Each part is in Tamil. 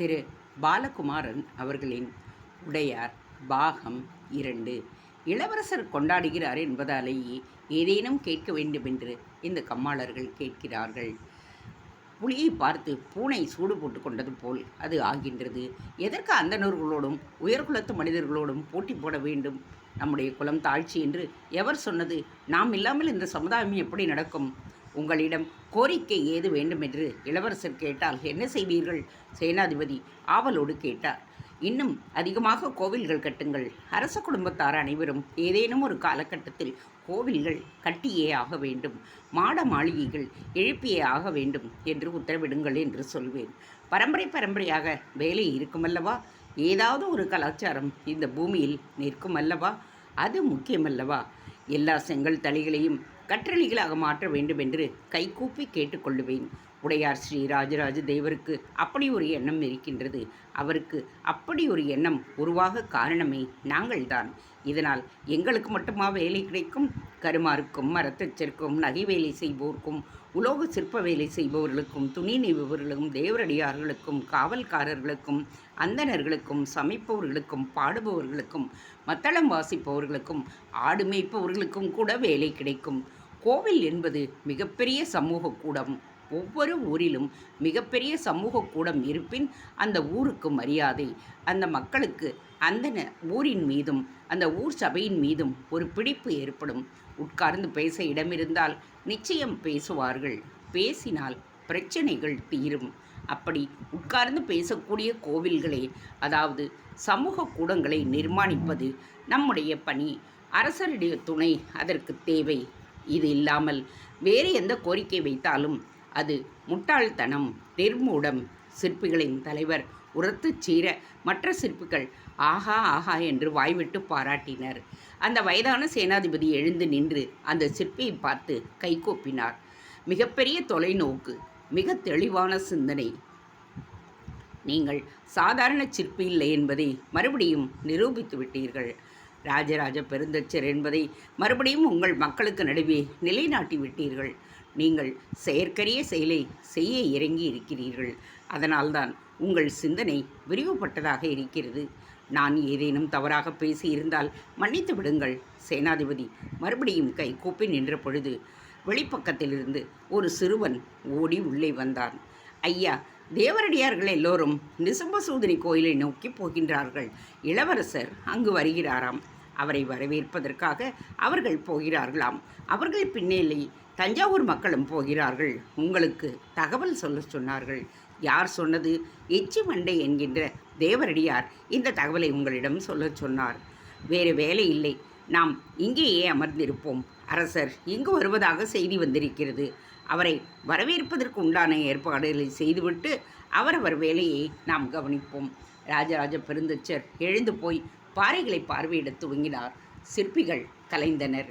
திரு பாலகுமாரன் அவர்களின் உடையார் பாகம் இரண்டு. இளவரசர் கொண்டாடுகிறார் என்பதாலேயே ஏதேனும் கேட்க வேண்டுமென்று இந்த கம்மாளர்கள் கேட்கிறார்கள். புலியை பார்த்து பூனை சூடு போட்டு கொண்டது போல் அது ஆகின்றது. எதற்கு அந்தணர்களோடும் உயர்குலத்து மனிதர்களோடும் போட்டி போட வேண்டும்? நம்முடைய குலம் தாழ்ச்சி என்று எவர் சொன்னது? நாம் இல்லாமல் இந்த சமுதாயம் எப்படி நடக்கும்? உங்களிடம் கோரிக்கை ஏது வேண்டும் என்று இளவரசர் கேட்டால் என்ன செய்வீர்கள்? சேனாதிபதி ஆவலோடு கேட்டார். இன்னும் அதிகமாக கோவில்கள் கட்டுங்கள். அரச குடும்பத்தார் அனைவரும் ஏதேனும் ஒரு காலகட்டத்தில் கோவில்கள் கட்டியே ஆக வேண்டும். மாட மாளிகைகள் எழுப்பியே ஆக வேண்டும் என்று உத்தரவிடுங்கள் என்று சொல்வேன். பரம்பரை பரம்பரையாக வேலை இருக்குமல்லவா? ஏதாவது ஒரு கலாச்சாரம் இந்த பூமியில் நிற்கும் அல்லவா அது முக்கியமல்லவா? எல்லா செங்கல் தலைகளையும் கற்றளிகளாக மாற்ற வேண்டும் என்று கைகூப்பி கேட்டுக்கொள்ளுவேன். உடையார் ஸ்ரீ ராஜராஜ தேவருக்கு அப்படி ஒரு எண்ணம் இருக்கின்றது. அவருக்கு அப்படி ஒரு எண்ணம் உருவாக காரணமே நாங்கள்தான். இதனால் எங்களுக்கு மட்டுமா வேலை கிடைக்கும்? கருமாருக்கும் மரத்தச்சருக்கும் நகை வேலை செய்வோருக்கும் உலோக சிற்ப வேலை செய்பவர்களுக்கும் துணி நெய்பவர்களுக்கும் தேவரடியார்களுக்கும் காவல்காரர்களுக்கும் அந்தணர்களுக்கும் சமைப்பவர்களுக்கும் பாடுபவர்களுக்கும் மத்தளம் வாசிப்பவர்களுக்கும் ஆடு மேய்ப்பவர்களுக்கும் கூட வேலை கிடைக்கும். கோவில் என்பது மிகப்பெரிய சமூக கூடம். ஒவ்வொரு ஊரிலும் மிகப்பெரிய சமூக கூடம் இருப்பின் அந்த ஊருக்கு மரியாதை. அந்த மக்களுக்கு அந்த ஊரின் மீதும் அந்த ஊர் சபையின் மீதும் ஒரு பிடிப்பு ஏற்படும். உட்கார்ந்து பேச இடமிருந்தால் நிச்சயம் பேசுவார்கள். பேசினால் பிரச்சனைகள் தீரும். அப்படி உட்கார்ந்து பேசக்கூடிய கோவில்களே அதாவது சமூக கூடங்களை நிர்மாணிப்பது நம்முடைய பணி. அரசருடைய துணை அதற்கு தேவை. இது இல்லாமல் வேறு எந்த கோரிக்கை வைத்தாலும் அது முட்டாள்தனம் நிர்மூடம். சிற்பிகளின் தலைவர் உரத்து சீர மற்ற சிற்பிகள் ஆஹா ஆஹா என்று வாய்விட்டு பாராட்டினர். அந்த வயதான சேனாதிபதி எழுந்து நின்று அந்த சிற்பியை பார்த்து கைகூப்பினார் மிகப்பெரிய தொலைநோக்கு மிக தெளிவான சிந்தனை. நீங்கள் சாதாரண சிற்பி இல்லை என்பதை மறுபடியும் நிரூபித்து விட்டீர்கள். ராஜராஜ பெருந்தச்சர் என்பதை மறுபடியும் உங்கள் மக்களுக்கு நடுவே நிலைநாட்டி விட்டீர்கள். நீங்கள் செயற்கரிய செயலை செய்ய இறங்கி இருக்கிறீர்கள். அதனால்தான் உங்கள் சிந்தனை விரிவுபட்டதாக இருக்கிறது. நான் ஏதேனும் தவறாக பேசியிருந்தால் மன்னித்து விடுங்கள். சேனாதிபதி மறுபடியும் கை கூப்பி நின்ற பொழுது வெளிப்பக்கத்திலிருந்து ஒரு சிறுவன் ஓடி உள்ளே வந்தான். ஐயா தேவரடியார்கள் எல்லோரும் நிசம்பசூதனி கோயிலை நோக்கி போகின்றார்கள். இளவரசர் அங்கு வருகிறாராம். அவரை வரவேற்பதற்காக அவர்கள் போகிறார்களாம். அவர்கள் பின்னேலே தஞ்சாவூர் மக்களும் போகிறார்கள். உங்களுக்கு தகவல் சொல்ல சொன்னார்கள். யார் சொன்னது? எச்சி மண்டை என்கின்ற தேவரடியார் இந்த தகவலை உங்களிடம் சொல்ல சொன்னார். வேறு வேலை இல்லை. நாம் இங்கேயே அமர்ந்திருப்போம். அரசர் இங்கு வருவதாக செய்தி வந்திருக்கிறது. அவரை வரவேற்பதற்கு உண்டான ஏற்பாடுகளை செய்துவிட்டு அவரவர் வேலையை நாம் கவனிப்போம். ராஜராஜ பெருந்தச்சர் எழுந்து போய் பாறைகளை பார்வையிட துவங்கினார். சிற்பிகள் கலைந்தனர்.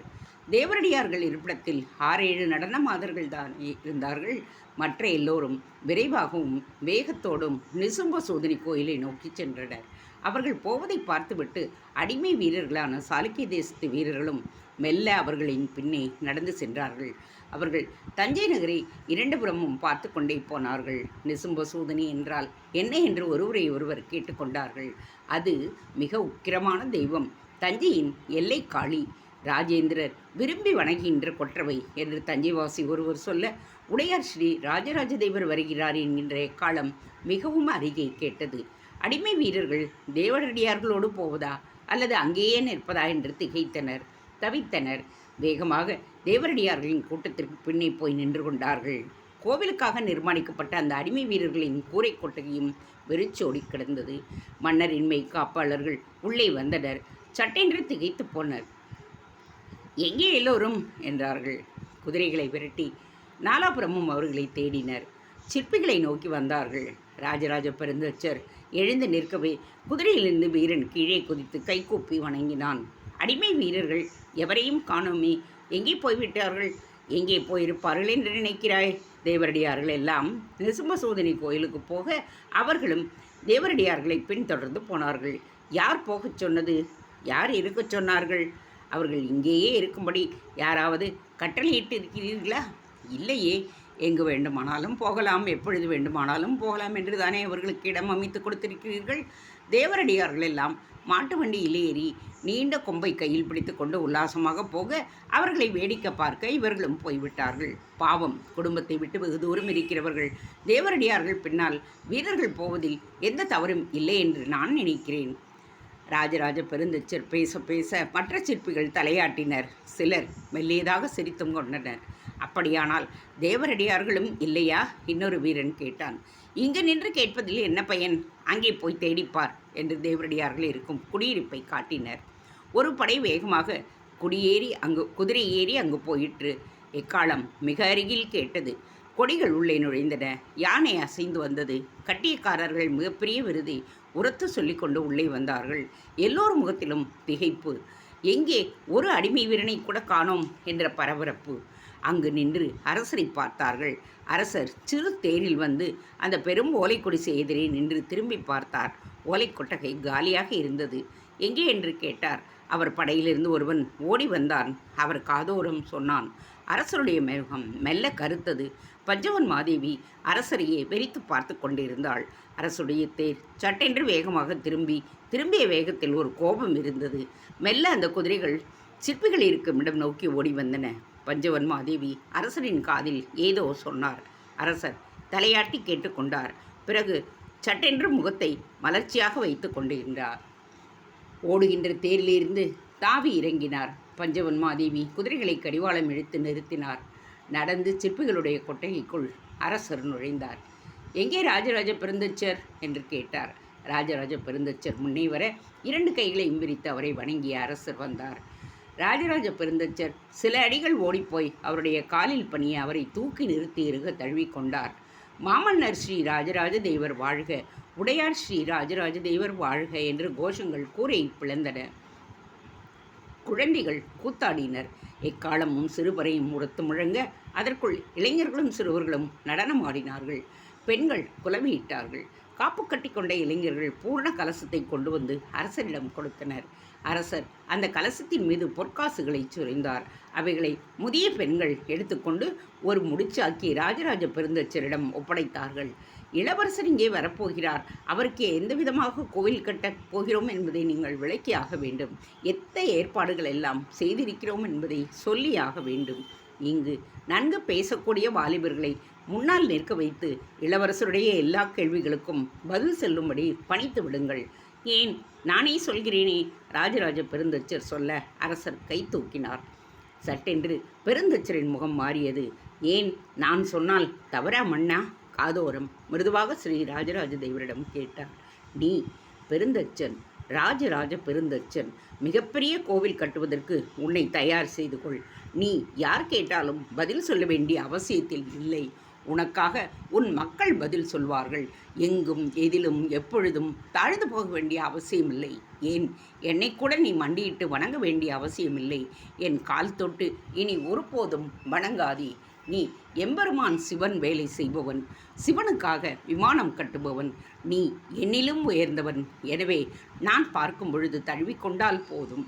தேவரடியார்கள் இருப்பிடத்தில் ஆறேழு நடன மாதர்கள் தான் இருந்தார்கள். மற்ற எல்லோரும் விரைவாகவும் வேகத்தோடும் நிசும்ப சோதனை கோயிலை நோக்கி சென்றனர். அவர்கள் போவதை பார்த்துவிட்டு அடிமை வீரர்களான சாளுக்கிய தேசத்து வீரர்களும் மெல்ல அவர்களின் பின்னே நடந்து சென்றார்கள். அவர்கள் தஞ்சை நகரை இரண்டு புறமும் பார்த்து கொண்டே போனார்கள். நிசும்ப சூதனி என்றால் என்ன என்று ஒருவரை ஒருவர் கேட்டுக்கொண்டார்கள். அது மிக உக்கிரமான தெய்வம். தஞ்சையின் எல்லை காளி. ராஜேந்திரர் விரும்பி வணங்குகின்ற கொற்றவை என்று தஞ்சைவாசி ஒருவர் சொல்ல உடையார் ஸ்ரீ ராஜராஜ தேவர் வருகிறார் என்கின்ற காலம் மிகவும் அருகே கேட்டது. அடிமை வீரர்கள் தேவரடியார்களோடு போவதா அல்லது அங்கேயே நிற்பதா என்று திகைத்தனர். தவித்தனர். வேகமாக தேவரடியார்களின் கூட்டத்திற்கு பின்னே போய் நின்று கொண்டார்கள். கோவிலுக்காக நிர்மாணிக்கப்பட்ட அந்த அடிமை வீரர்களின் கூரை கொட்டகையும் வெறிச்சோடி கிடந்தது. மன்னரின் மெய் காப்பாளர்கள் உள்ளே வந்தனர். சட்டென்று திகைத்து போனர். எங்கே எல்லோரும் என்றார்கள். குதிரைகளை விரட்டி நாலாபுரமும் அவர்களை தேடினர். சிற்பிகளை நோக்கி வந்தார்கள். ராஜராஜ பெருந்தச்சர் எழுந்து நிற்கவே குதிரையிலிருந்து வீரன் கீழே குதித்து கைகூப்பி வணங்கினான். அடிமை வீரர்கள் எவரையும் காணோமே. எங்கே போய்விட்டார்கள்? எங்கே போயிருப்பார்கள் என்று நினைக்கிறாய்? தேவரடியார்கள் எல்லாம் நிசும்ப கோயிலுக்கு போக அவர்களும் தேவரடியார்களை பின்தொடர்ந்து போனார்கள். யார் போகச் சொன்னது? யார் இருக்கச் சொன்னார்கள்? அவர்கள் இங்கேயே இருக்கும்படி யாராவது கட்டளையிட்டு இருக்கிறீர்களா இல்லையே. எங்கு வேண்டுமானாலும் போகலாம் எப்பொழுது வேண்டுமானாலும் போகலாம் என்று தானே அவர்களுக்கு இடம் அமைத்து கொடுத்திருக்கிறீர்கள். தேவரடியார்கள் எல்லாம் மாட்டு வண்டியில் ஏறி நீண்ட கொம்பை கையில் பிடித்து கொண்டு உல்லாசமாக போக அவர்களை வேடிக்கை பார்க்க இவர்களும் போய்விட்டார்கள். பாவம் குடும்பத்தை விட்டு வெகு தூரம் இருக்கிறவர்கள். தேவரடியார்கள் பின்னால் வீரர்கள் போவதில் எந்த தவறும் இல்லை என்று நான் நினைக்கிறேன். ராஜராஜ பெருந்தச்சர் பேச பேச மற்ற சிற்பிகள் தலையாட்டினர். சிலர் மெல்லியதாக சிரித்தும் கொண்டனர். அப்படியானால் தேவரடியார்களும் இல்லையா? இன்னொரு வீரன் கேட்டான். இங்கு நின்று கேட்பதில் என்ன பயன்? அங்கே போய் தேடிப்பார் என்று தேவரடியார்கள் இருக்கும் குடியிருப்பை காட்டினர். ஒரு படை வேகமாக குடியேறி அங்கு குதிரை ஏறி அங்கு போயிற்று. எக்காலம்? மிக அருகில் கேட்டது. கொடிகள் உள்ளே நுழைந்தன. யானை அசைந்து வந்தது. கட்டியக்காரர்கள் மிகப்பெரிய விருதை உரத்து சொல்லிக்கொண்டு உள்ளே வந்தார்கள். எல்லோர் முகத்திலும் திகைப்பு. எங்கே? ஒரு அடிமை வீரனை கூட காணோம் என்ற பரபரப்பு. அங்கு நின்று அரசரை பார்த்தார்கள். அரசர் சிறு தேரில் வந்து அந்த பெரும் ஓலைக்குடிசை எதிரே நின்று திரும்பி பார்த்தார். ஓலை கொட்டகை காலியாக இருந்தது. எங்கே என்று கேட்டார். அவர் படையிலிருந்து ஒருவன் ஓடி வந்தான். அவர் காதோரம் சொன்னான். அரசருடைய மேகம் மெல்ல கருத்தது. பஞ்சவன் மாதேவி அரசரையே வெறித்து பார்த்து கொண்டிருந்தாள். அரசுடைய தேர் சட்டென்று வேகமாக திரும்பி திரும்பிய வேகத்தில் ஒரு கோபம் இருந்தது. மெல்ல அந்த குதிரைகள் சிற்பிகள் இருக்கும் இடம் நோக்கி ஓடி வந்தன. பஞ்சவன் மாதேவி அரசரின் காதில் ஏதோ சொன்னார். அரசர் தலையாட்டி கேட்டுக்கொண்டார். பிறகு சட்டென்று முகத்தை மலர்ச்சியாக வைத்து கொண்டிருந்தார். ஓடுகின்ற தேரிலிருந்து தாவி இறங்கினார். பஞ்சவன் மாதேவி குதிரைகளை கடிவாளம் இழுத்து நிறுத்தினார். நடந்து சிற்பிகளுடைய கொட்டகைக்குள் அரசர் நுழைந்தார். எங்கே ராஜராஜ பெருந்தச்சர்? என்று கேட்டார். ராஜராஜ பெருந்தச்சர் முன்னே வர இரண்டு கைகளையும் விரித்து அவரை வணங்கிய அரசர் வந்தார். ராஜராஜ பெருந்தச்சர் சில அடிகள் ஓடிப்போய் அவருடைய காலில் பணிய அவரை தூக்கி நிறுத்தி இருக தழுவிக்கொண்டார். மாமன்னர் ஸ்ரீ ராஜராஜ தேவர் வாழ்க உடையார் ஸ்ரீ ராஜராஜ தேவர் வாழ்க என்று கோஷங்கள் கூரை பிளந்தன. குழந்தைகள் கூத்தாடினர். எக்காலமும் சிறுவரையும் உரத்து முழங்க அதற்குள் இளைஞர்களும் சிறுவர்களும் நடனம் ஆடினார்கள். பெண்கள் புலமையிட்டார்கள் காப்பு கட்டி கொண்ட இளைஞர்கள் பூர்ண கலசத்தை கொண்டு வந்து அரசரிடம் கொடுத்தனர். அரசர் அந்த கலசத்தின் மீது பொற்காசுகளை சுரைந்தார். அவைகளை முதிய பெண்கள் எடுத்துக்கொண்டு ஒரு முடிச்சாக்கி ராஜராஜ பெருந்தச்சரிடம் ஒப்படைத்தார்கள். இளவரசர் இங்கே வரப்போகிறார். அவருக்கு எந்த விதமாக கோவில் கட்டப் போகிறோம் என்பதை நீங்கள் விளக்கியாக வேண்டும். எத்த ஏற்பாடுகள் எல்லாம் செய்திருக்கிறோம் என்பதை சொல்லியாக வேண்டும். இங்கு நன்கு பேசக்கூடிய வாலிபர்களை முன்னால் நிற்க வைத்து இளவரசருடைய எல்லா கேள்விகளுக்கும் பதில் செல்லும்படி பணித்து விடுங்கள். ஏன்? நானே சொல்கிறேனே ராஜராஜ பெருந்தச்சர் சொல்ல அரசர் கை தூக்கினார். சட்டென்று பெருந்தச்சரின் முகம் மாறியது. ஏன்? நான் சொன்னால் தவறா மன்னா? காதோரம். மிருதுவாக ஸ்ரீ ராஜராஜ தேவரிடம் கேட்டார். நீ பெருந்தச்சன் ராஜராஜ பெருந்தச்சன் மிகப்பெரிய கோவில் கட்டுவதற்கு உன்னை தயார் செய்து கொள். நீ யார் கேட்டாலும் பதில் சொல்ல வேண்டிய அவசியத்தில் இல்லை. உனக்காக உன் மக்கள் பதில் சொல்வார்கள். எங்கும் எதிலும் எப்பொழுதும் தாழ்ந்து போக வேண்டிய அவசியமில்லை. ஏன்? என்னை கூட நீ மண்டியிட்டு வணங்க வேண்டிய அவசியமில்லை. என் கால் தொட்டு இனி ஒருபோதும் வணங்காதே. நீ எம்பெருமான் சிவன் வேலை செய்பவன். சிவனுக்காக விமானம் கட்டுபவன். நீ என்னிலும் உயர்ந்தவன். எனவே நான் பார்க்கும் பொழுது தழுவிக்கொண்டால் போதும்.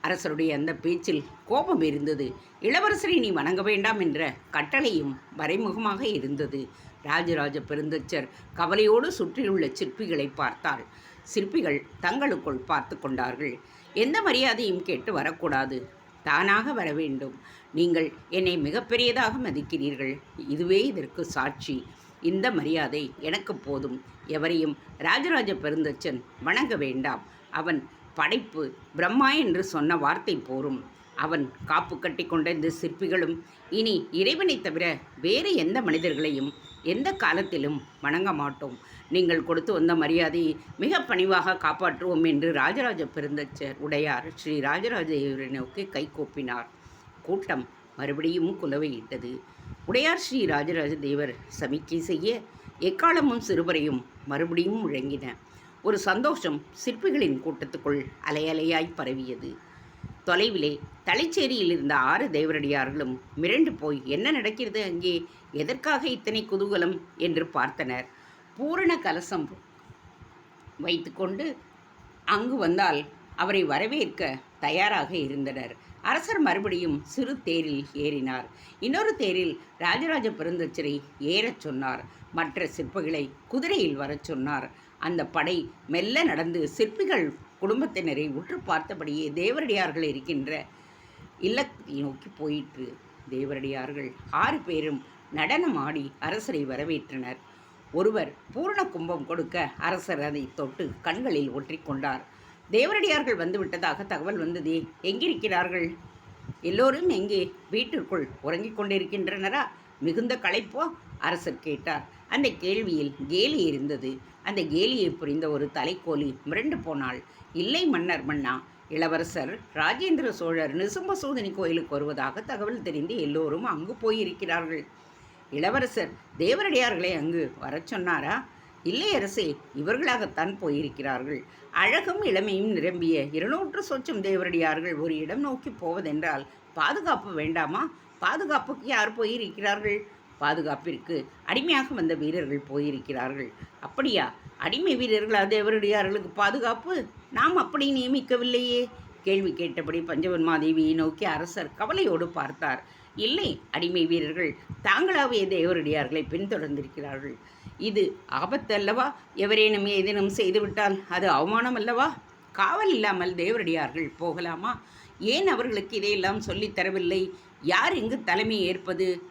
அரசருடைய அந்த பேச்சில் கோபம் இருந்தது. இளவரசரை நீ வணங்க வேண்டாம் என்ற கட்டளையும் மறைமுகமாக இருந்தது. ராஜராஜ பெருந்தச்சர் கவலையோடு சுற்றியுள்ள சிற்பிகளை பார்த்தாள். சிற்பிகள் தங்களுக்குள் பார்த்து கொண்டார்கள். எந்த மரியாதையும் கேட்டு வரக்கூடாது. தானாக வர வேண்டும். நீங்கள் என்னை மிகப்பெரியதாக மதிக்கிறீர்கள். இதுவே இதற்கு சாட்சி. இந்த மரியாதை எனக்கு போதும். எவரையும் ராஜராஜ பெருந்தச்சன் வணங்க வேண்டாம். அவன் படைப்பு பிரம்மா என்று சொன்ன வார்த்தை போரும். அவன் காப்பு கட்டி கொண்ட இந்த சிற்பிகளும் இனி இறைவனை தவிர வேறு எந்த மனிதர்களையும் எந்த காலத்திலும் வணங்க மாட்டோம். நீங்கள் கொடுத்து வந்த மரியாதையை மிக பணிவாக காப்பாற்றுவோம் என்று ராஜராஜ பெருந்தச்சர் உடையார் ஸ்ரீ ராஜராஜ நோக்கி கை கூட்டம் மறுபடியும் குலவையிட்டது. உடையார் ஸ்ரீ ராஜராஜ தேவர் சமிக்கை செய்ய எக்காலமும் சிறுவரையும் மறுபடியும் முழங்கின. ஒரு சந்தோஷம் சிற்பிகளின் கூட்டத்துக்குள் அலையலையாய் பரவியது. தொலைவிலே தலைச்சேரியில் இருந்த ஆறு தேவரடியார்களும் மிரண்டு போய் என்ன நடக்கிறது அங்கே? எதற்காக இத்தனை குதூகலம்? என்று பார்த்தனர். பூரண கலசம் வைத்துக்கொண்டு அங்கு வந்தால் அவரை வரவேற்க தயாராக இருந்தனர். அரசர் மறுபடியும் சிறு தேரில் ஏறினார். இன்னொரு தேரில் ராஜராஜ பெருந்தச்சரை ஏறச் சொன்னார். மற்ற சிற்பிகளை குதிரையில் வரச் சொன்னார். அந்த படை மெல்ல நடந்து சிற்பிகள் குடும்பத்தினரை உற்று பார்த்தபடியே தேவரடியார்கள் இருக்கின்ற இல்லத்தை நோக்கி போயிற்று. தேவரடியார்கள் ஆறு பேரும் நடனமாடி அரசரை வரவேற்றனர். ஒருவர் பூரண கும்பம் கொடுக்க அரசர் அதை தொட்டு கண்களில் ஒற்றிக்கொண்டார் தேவரடியார்கள் வந்து விட்டதாக தகவல் வந்ததே எங்கிருக்கிறார்கள்? எல்லோரும் எங்கே? வீட்டிற்குள் உறங்கிக் கொண்டிருக்கின்றனரா? மிகுந்த களைப்போ? அரசர் கேட்டார். அந்த கேள்வியில் கேலி இருந்தது. அந்த கேலியை புரிந்த ஒரு தலைக்கோலி மிரண்டு போனாள். இல்லை மன்னர் மன்னா இளவரசர் ராஜேந்திர சோழர் நிசும்பசூதனி கோயிலுக்கு வருவதாக தகவல் தெரிந்து எல்லோரும் அங்கு போயிருக்கிறார்கள். இளவரசர் தேவரடியார்களை அங்கு வரச் சொன்னாரா? இல்லை அரசே இவர்களாகத்தான் போயிருக்கிறார்கள். அழகும் இளமையும் நிரம்பிய இருநூற்று சொச்சம் தேவரடியார்கள் ஒரு இடம் நோக்கி போவதென்றால் பாதுகாப்பு வேண்டாமா? பாதுகாப்புக்கு யார் போயிருக்கிறார்கள்? பாதுகாப்பிற்கு அடிமையாக வந்த வீரர்கள் போயிருக்கிறார்கள். அப்படியா? அடிமை வீரர்களா எவருடையார்களுக்கு பாதுகாப்பு? நாம் அப்படி நியமிக்கவில்லையே. கேள்வி கேட்டபடி பஞ்சவன் மாதேவியை நோக்கி அரசர் கவலையோடு பார்த்தார். இல்லை அடிமை வீரர்கள் தாங்களாவே தேவரடியார்களை பின்தொடர்ந்திருக்கிறார்கள். இது ஆபத்து அல்லவா எவரேனும் ஏதேனும் செய்துவிட்டால் அது அவமானம் அல்லவா காவல் இல்லாமல் தேவரடியார்கள் போகலாமா? ஏன் அவர்களுக்கு இதையெல்லாம் சொல்லித் தரவில்லை? யார் இங்கு தலைமை ஏற்பது?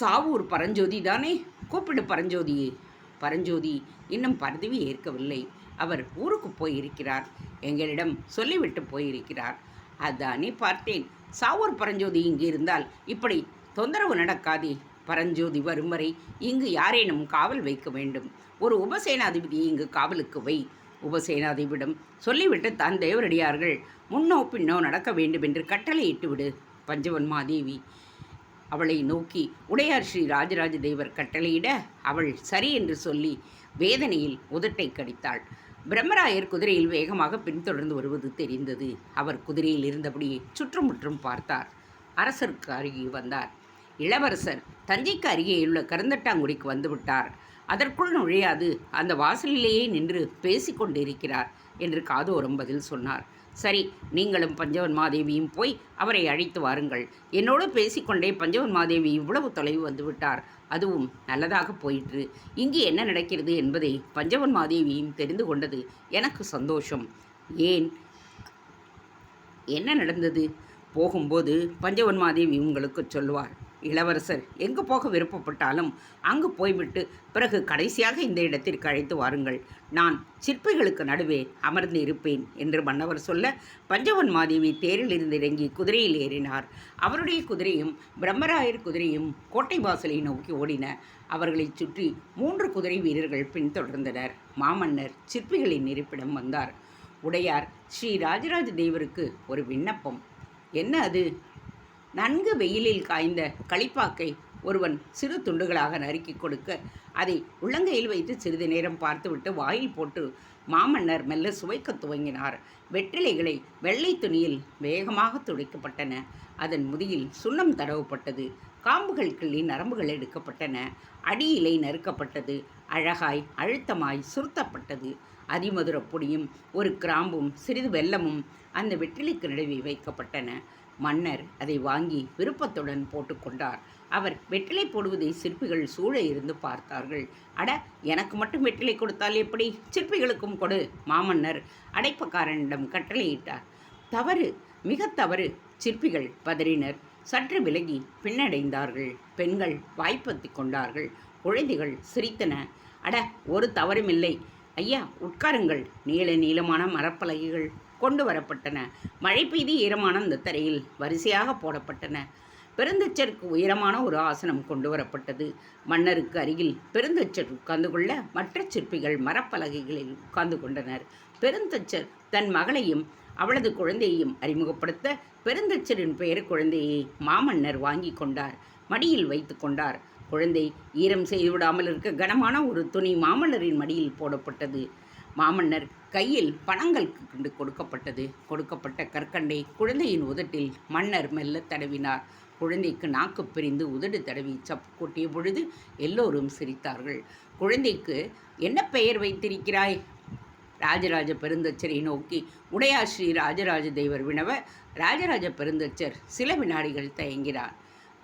சாவூர் பரஞ்சோதி தானே? கூப்பிடு பரஞ்சோதியே. பரஞ்சோதி இன்னும் பதவி ஏற்கவில்லை. அவர் ஊருக்கு போயிருக்கிறார். எங்களிடம் சொல்லிவிட்டு போயிருக்கிறார். அதானே பார்த்தேன். சாவூர் பரஞ்சோதி இங்கு இருந்தால் இப்படி தொந்தரவு நடக்காதே. பரஞ்சோதி வரும் வரை இங்கு யாரேனும் காவல் வைக்க வேண்டும். ஒரு உபசேனாதிபதியை இங்கு காவலுக்கு வை. உபசேனாதிபதியிடம் சொல்லிவிட்டு தான் தேவரடியார்கள் முன்னோ பின்னோ நடக்க வேண்டும் என்று கட்டளையிட்டு விடு பஞ்சவன்மாதேவி. அவளை நோக்கி உடையார் ஸ்ரீ ராஜராஜ தேவர் கட்டளையிட அவள் சரி என்று சொல்லி வேதனையில் உதட்டை கடித்தாள். பிரம்மராயர் குதிரையில் வேகமாக பின்தொடர்ந்து வருவது தெரிந்தது. அவர் குதிரையில் இருந்தபடியே சுற்றுமுற்றும் பார்த்தார். அரசருக்கு அருகே வந்தார். இளவரசர் தஞ்சைக்கு அருகேயுள்ள கருந்தட்டாங்குடிக்கு வந்துவிட்டார். அதற்குள் நுழையாது. அந்த வாசலிலேயே நின்று பேசிக்கொண்டிருக்கிறார் என்று காதோரம் பதில் சொன்னார். சரி நீங்களும் பஞ்சவன் மாதேவியும் போய் அவரை அழைத்து வாருங்கள். என்னோடு பேசிக்கொண்டே பஞ்சவன் மாதேவி இவ்வளவு தொலைவு வந்துவிட்டார் அதுவும் நல்லதாக போயிற்று. இங்கு என்ன நடக்கிறது என்பதை பஞ்சவன் மாதேவியும் தெரிந்து கொண்டது எனக்கு சந்தோஷம். ஏன்? என்ன நடந்தது? போகும்போது பஞ்சவன் மாதேவி உங்களுக்கு சொல்லுவார் இளவரசர் எங்கு போக விருப்பப்பட்டாலும் அங்கு போய்விட்டு பிறகு கடைசியாக இந்த இடத்திற்கு அழைத்து வாருங்கள். நான் சிற்பிகளுக்கு நடுவே அமர்ந்து இருப்பேன் என்று மன்னவர் சொல்ல பஞ்சவன் மாதேவி தேரில் இருந்து இறங்கி குதிரையில் ஏறினார். அவருடைய குதிரையும் பிரம்மராயர் குதிரையும் கோட்டை வாசலை நோக்கி ஓடின. அவர்களைச் சுற்றி மூன்று குதிரை வீரர்கள் பின்தொடர்ந்தனர். மாமன்னர் சிற்பிகளின் இருப்பிடம் வந்தார். உடையார் ஸ்ரீ ராஜராஜ தேவருக்கு ஒரு விண்ணப்பம். என்ன அது? நன்கு வெயிலில் காய்ந்த களிப்பாக்கை ஒருவன் சிறு துண்டுகளாக நறுக்கி கொடுக்க அதை உள்ளங்கையில் வைத்து சிறிது நேரம் பார்த்துவிட்டு வாயில் போட்டு மாமன்னர் மெல்ல சுவைக்கத் துவங்கினார். வெற்றிலைகளை வெள்ளை துணியில் வேகமாக துடைக்கப்பட்டன. அதன் முதியில் சுண்ணம் தடவப்பட்டது. காம்புகள் கிள்ளி நரம்புகள் எடுக்கப்பட்டன. அடியிலை நறுக்கப்பட்டது. அழகாய் அழுத்தமாய் சுருத்தப்பட்டது. அதிமதுர பொடியும் ஒரு கிராம்பும் சிறிது வெல்லமும் அந்த வெற்றிலைக்கு நடுவே வைக்கப்பட்டன. மன்னர் அதை வாங்கி விருப்பத்துடன் போட்டுக்கொண்டார் அவர் வெற்றிலை போடுவதை சிற்பிகள் சூழ இருந்து பார்த்தார்கள். அட எனக்கு மட்டும் வெற்றிலை கொடுத்தால் எப்படி? சிற்பிகளுக்கும் கொடு மாமன்னர் அடைப்பக்காரனிடம் கட்டளையிட்டார். தவறு மிக தவறு சிற்பிகள் பதறினர். சற்று விலகி பின்னடைந்தார்கள். பெண்கள் வாய்ப்பத்தி கொண்டார்கள். குழந்தைகள் சிரித்தன. அட ஒரு தவறுமில்லை ஐயா உட்காருங்கள். நீள நீளமான மரப்பலகைகள். கொண்டு வரப்பட்டன மழை பெய்து ஈரமான அந்த தரையில் வரிசையாக போடப்பட்டன. பெருந்தச்சருக்கு உயரமான ஒரு ஆசனம் கொண்டு வரப்பட்டது மன்னருக்கு அருகில் பெருந்தச்சர் உட்கார்ந்து கொள்ள மற்ற சிற்பிகள் மரப்பலகைகளில் உட்கார்ந்து கொண்டனர். பெருந்தச்சர் தன் மகளையும் அவளது குழந்தையையும் அறிமுகப்படுத்த பெருந்தச்சரின் பெயர் குழந்தையை மாமன்னர் வாங்கி கொண்டார். மடியில் வைத்து கொண்டார். குழந்தை ஈரம் செய்துவிடாமல் இருக்க கனமான ஒரு துணி மாமன்னரின் மடியில் போடப்பட்டது. மாமன்னர் கையில் பணங்கள் கண்டு கொடுக்கப்பட்டது. கொடுக்கப்பட்ட கற்கண்டை குழந்தையின் உதட்டில் மன்னர் மெல்ல தடவினார். குழந்தைக்கு நாக்கு பிரிந்து உதடு தடவி சப்பு கொட்டிய பொழுது எல்லோரும் சிரித்தார்கள். குழந்தைக்கு என்ன பெயர் வைத்திருக்கிறாய்? ராஜராஜ பெருந்தச்சரை நோக்கி உடையாஸ்ரீ ராஜராஜ தேவர் வினவ ராஜராஜ பெருந்தச்சர் சில வினாடிகள் தயங்கினார்.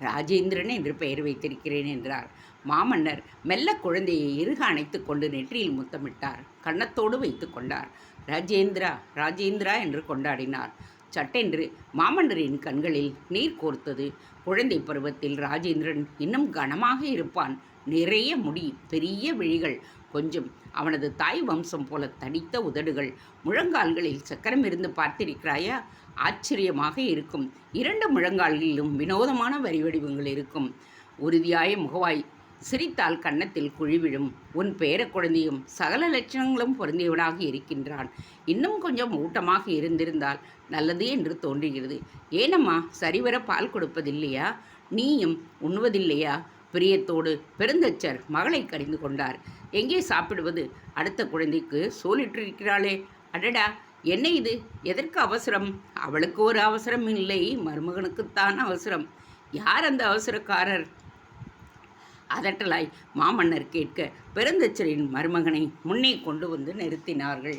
ராஜேந்திரன் என்று பெயர் வைத்திருக்கிறேன் என்றார். மாமன்னர் மெல்ல குழந்தையை இறுக அணைத்து கொண்டு நெற்றியில் முத்தமிட்டார். கன்னத்தோடு வைத்து கொண்டார். ராஜேந்திரா ராஜேந்திரா என்று கொண்டாடினார். சட்டென்று மாமன்னரின் கண்களில் நீர் கோர்த்தது. குழந்தை பருவத்தில் ராஜேந்திரன் இன்னும் கனமாக இருப்பான். நிறைய முடி பெரிய விழிகள் கொஞ்சம் அவனது தாய் வம்சம் போல தடித்த உதடுகள் முழங்கால்களில் சக்கரம் இருந்து பார்த்திருக்கிறாயா? ஆச்சரியமாக இருக்கும். இரண்டு முழங்கால்களிலும் வினோதமான வரி வடிவங்கள் இருக்கும். உறுதியாய முகவாய் சிரித்தால் கன்னத்தில் குழிவிடும் உன் பேர குழந்தையும் சகல லட்சணங்களும் பொருந்தியவனாக இருக்கின்றான். இன்னும் கொஞ்சம் ஊட்டமாக இருந்திருந்தால் நல்லது என்று தோன்றுகிறது. ஏனம்மா சரிவர பால் கொடுப்பதில்லையா? நீயும் உண்ணுவதில்லையா? பிரியத்தோடு பெருந்தச்சர் மகளை கடிந்து கொண்டார். எங்கே சாப்பிடுவது? அடுத்த குழந்தைக்கு சோலிட்டிருக்கிறாளே. அடடா என்ன இது? எதற்கு அவசரம்? அவளுக்கு ஒரு அவசரம் இல்லை மருமகனுக்குத்தான் அவசரம். யார் அந்த அவசரக்காரர்? அதட்டலாய் மாமன்னர் கேட்க பெருந்தச்சரின் மருமகனை முன்னே கொண்டு வந்து நிறுத்தினார்கள்.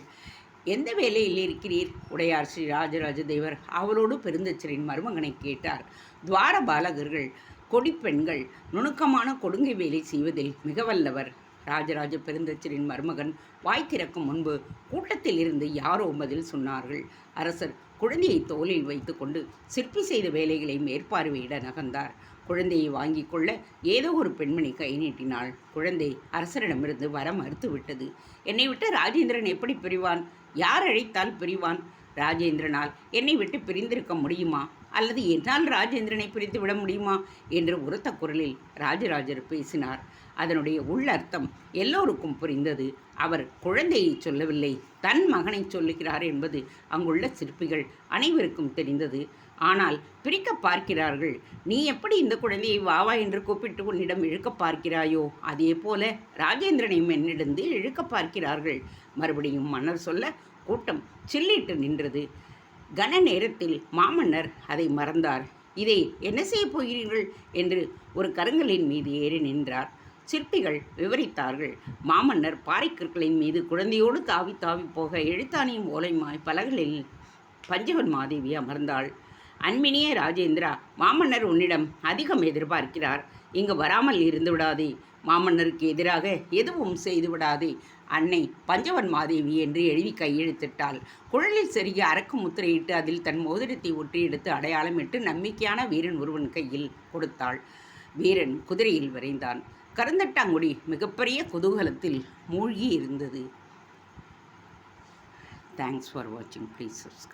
எந்த வேலையில் இருக்கிறீர்? உடையார் ஸ்ரீ ராஜராஜ தேவர் அவரோடு பெருந்தச்சரின் மருமகனை கேட்டார். துவார பாலகர்கள் கொடிப்பெண்கள் நுணுக்கமான கொடுங்கை வேலை செய்வதில் மிக வல்லவர் ராஜராஜ பெருந்தச்சரின் மருமகன் வாய் திறக்கும் முன்பு கூட்டத்தில் இருந்து யாரோ பதில் சொன்னார்கள். அரசர் குழந்தையை தோளில் வைத்துக்கொண்டு சிற்பி செய்த வேலைகளை மேற்பார்வையிட நகர்ந்தார். குழந்தையை வாங்கி கொள்ள ஏதோ ஒரு பெண்மணி கை நீட்டினாள். குழந்தை அரசரிடமிருந்து வர மறுத்துவிட்டது. என்னை விட்டு ராஜேந்திரன் எப்படி பிரிவான்? யார் அழைத்தால் பிரிவான்? ராஜேந்திரனால் என்னை விட்டு பிரிந்திருக்க முடியுமா? அல்லது என்னால் ராஜேந்திரனை பிரித்து விட முடியுமா? என்று உரத்த குரலில் ராஜராஜர் பேசினார். அதனுடைய உள்ளர்த்தம் எல்லோருக்கும் புரிந்தது. அவர் குழந்தையை சொல்லவில்லை தன் மகனை சொல்லுகிறார் என்பது அங்குள்ள சிற்பிகள் அனைவருக்கும் தெரிந்தது. ஆனால் பிரிக்க பார்க்கிறார்கள். நீ எப்படி இந்த குழந்தையை வாவா என்று கூப்பிட்டு உன்னிடம் இழுக்க பார்க்கிறாயோ அதே போல ராஜேந்திரனையும் என்னிடந்து இழுக்க பார்க்கிறார்கள். மறுபடியும் மன்னர் சொல்ல கூட்டம் சில்லிட்டு நின்றது. கன நேரத்தில் மாமன்னர் அதை மறந்தார். இதை என்ன செய்யப் போகிறீர்கள்? என்று ஒரு கருங்கலின் மீது ஏறி நின்றார். சிற்பிகள் விவரித்தார்கள். மாமன்னர் பாறைக்கற்களின் மீது குழந்தையோடு தாவி தாவி போக எழுத்தானியும் ஓலைமாய் பலகளில் பஞ்சவன் மாதேவி அமர்ந்தாள். அன்பினியே ராஜேந்திரா மாமன்னர் உன்னிடம் அதிகம் எதிர்பார்க்கிறார். இங்கு வராமல் இருந்து விடாதே. மாமன்னருக்கு எதிராக எதுவும் செய்து விடாதே. அன்னை பஞ்சவன் மாதேவி என்று எழுதி கையெழுத்திட்டாள். குழலில் செருகி அரக்கு முத்திரையிட்டு அதில் தன் மோதிரத்தை ஒற்றி எடுத்து அடையாளமிட்டு நம்பிக்கையான வீரன் ஒருவன் கையில் கொடுத்தாள். வீரன் குதிரையில் விரைந்தான். கருந்தட்டாங்குடி மிகப்பெரிய குதூகலத்தில் மூழ்கி இருந்தது. தேங்க்ஸ் ஃபார் வாட்சிங் ப்ளீஸ் சப்ஸ்கிரைப்